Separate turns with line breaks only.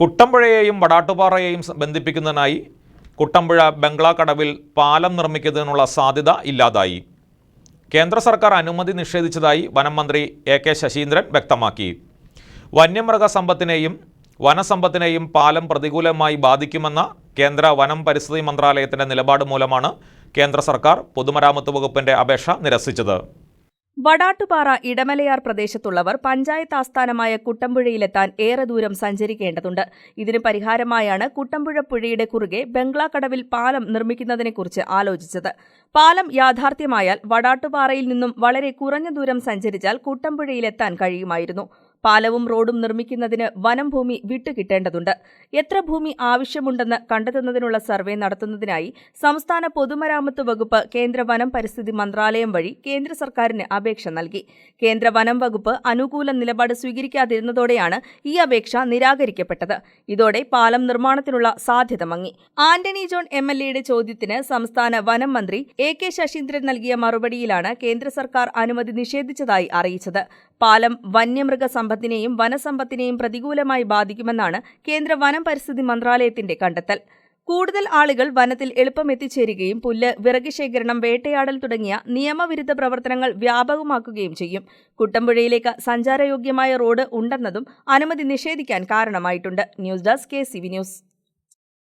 കുട്ടമ്പുഴയെയും വടാട്ടുപാറയെയും ബന്ധിപ്പിക്കുന്നതിനായി കുട്ടമ്പുഴ ബംഗ്ലാ കടവിൽ പാലം നിർമ്മിക്കുന്നതിനുള്ള സാധ്യത ഇല്ലാതായി. കേന്ദ്ര സർക്കാർ അനുമതി നിഷേധിച്ചതായി വനം മന്ത്രി എ കെ ശശീന്ദ്രൻ വ്യക്തമാക്കി. വന്യമൃഗ സമ്പത്തിനെയും വനസമ്പത്തിനെയും പാലം പ്രതികൂലമായി ബാധിക്കുമെന്ന കേന്ദ്ര വനം പരിസ്ഥിതി മന്ത്രാലയത്തിന്റെ നിലപാട് മൂലമാണ് കേന്ദ്ര സർക്കാർ പൊതുമരാമത്ത് വകുപ്പിന്റെ അപേക്ഷ നിരസിച്ചത്.
വടാട്ടുപാറ ഇടമലയാർ പ്രദേശത്തുള്ളവർ പഞ്ചായത്ത് ആസ്ഥാനമായ കുട്ടമ്പുഴയിലെത്താൻ ഏറെ ദൂരം സഞ്ചരിക്കേണ്ടതുണ്ട്. ഇതിന് പരിഹാരമായാണ് കുട്ടമ്പുഴ പുഴയുടെ കുറുകെ ബംഗ്ലാക്കടവിൽ പാലം നിർമ്മിക്കുന്നതിനെക്കുറിച്ച് ആലോചിച്ചത്. പാലം യാഥാർത്ഥ്യമായാൽ വടാട്ടുപാറയിൽ നിന്നും വളരെ കുറഞ്ഞ ദൂരം സഞ്ചരിച്ചാൽ കുട്ടമ്പുഴയിലെത്താൻ കഴിയുമായിരുന്നു. പാലവും റോഡും നിർമ്മിക്കുന്നതിന് വനംഭൂമി വിട്ടുകിട്ടേണ്ടതുണ്ട്. എത്ര ഭൂമി ആവശ്യമുണ്ടെന്ന് കണ്ടെത്തുന്നതിനുള്ള സർവേ നടത്തുന്നതിനായി സംസ്ഥാന പൊതുമരാമത്ത് വകുപ്പ് കേന്ദ്ര വനം പരിസ്ഥിതി മന്ത്രാലയം വഴി കേന്ദ്ര സർക്കാരിന് അപേക്ഷ നൽകി. കേന്ദ്ര വനം വകുപ്പ് അനുകൂല നിലപാട് സ്വീകരിക്കാതിരുന്നതോടെയാണ് ഈ അപേക്ഷ നിരാകരിക്കപ്പെട്ടത്. ഇതോടെ പാലം നിർമ്മാണത്തിനുള്ള സാധ്യത മങ്ങി. ആന്റണി ജോൺ എം എൽ എയുടെ ചോദ്യത്തിന് സംസ്ഥാന വനം മന്ത്രി എ കെ ശശീന്ദ്രൻ നൽകിയ മറുപടിയിലാണ് കേന്ദ്ര സർക്കാർ അനുമതി നിഷേധിച്ചതായി അറിയിച്ചത്. പാലം വന്യമൃഗ സമ്പത്തിനെയും വനസമ്പത്തിനെയും പ്രതികൂലമായി ബാധിക്കുമെന്നാണ് കേന്ദ്ര വനം പരിസ്ഥിതി മന്ത്രാലയത്തിന്റെ കണ്ടെത്തൽ. കൂടുതൽ ആളുകൾ വനത്തിൽ എളുപ്പം എത്തിച്ചേരുകയും പുല്ല് വിറക് ശേഖരണം വേട്ടയാടൽ തുടങ്ങിയ നിയമവിരുദ്ധ പ്രവർത്തനങ്ങൾ വ്യാപകമാക്കുകയും ചെയ്യും. കുട്ടമ്പുഴയിലേക്ക് സഞ്ചാരയോഗ്യമായ റോഡ് ഉണ്ടെന്നതും അനുമതി നിഷേധിക്കാൻ കാരണമായിട്ടുണ്ട്. News desk K news.